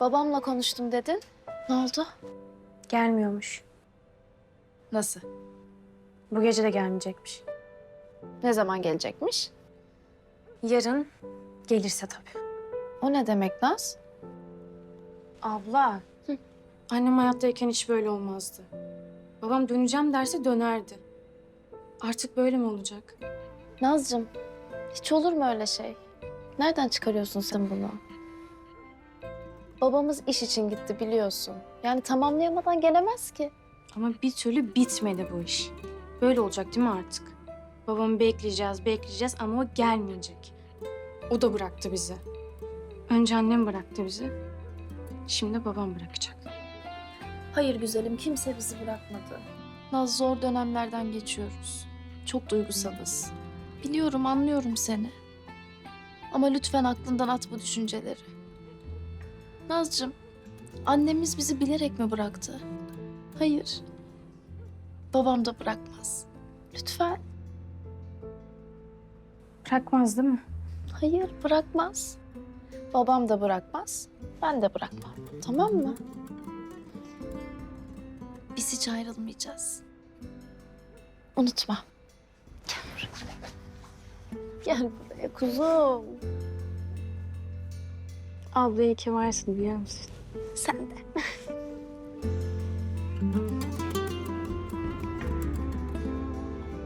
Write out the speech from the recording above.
Babamla konuştum dedin. Ne oldu? Gelmiyormuş. Nasıl? Bu gece de gelmeyecekmiş. Ne zaman gelecekmiş? Yarın gelirse tabii. O ne demek Naz? Abla. Annem hayattayken hiç böyle olmazdı. Babam döneceğim derse dönerdi. Artık böyle mi olacak? Nazcığım, hiç olur mu öyle şey? Nereden çıkarıyorsun sen bunu? Babamız iş için gitti biliyorsun. Yani tamamlayamadan gelemez ki. Ama bir türlü bitmedi bu iş. Böyle olacak değil mi artık? Babamı bekleyeceğiz, bekleyeceğiz ama o gelmeyecek. O da bıraktı bizi. Önce annem bıraktı bizi. Şimdi babam bırakacak. Hayır güzelim, kimse bizi bırakmadı. Naz zor dönemlerden geçiyoruz. Çok duygusalız. Biliyorum, anlıyorum seni. Ama lütfen aklından at bu düşünceleri. Nazcığım, annemiz bizi bilerek mi bıraktı? Hayır. Babam da bırakmaz. Lütfen. Bırakmaz değil mi? Hayır, bırakmaz. Babam da bırakmaz, ben de bırakmam. Tamam mı? Biz hiç ayrılmayacağız. Unutma. Gel buraya. Gel buraya kuzum. Abla ki varsın biliyor musun? Sen de.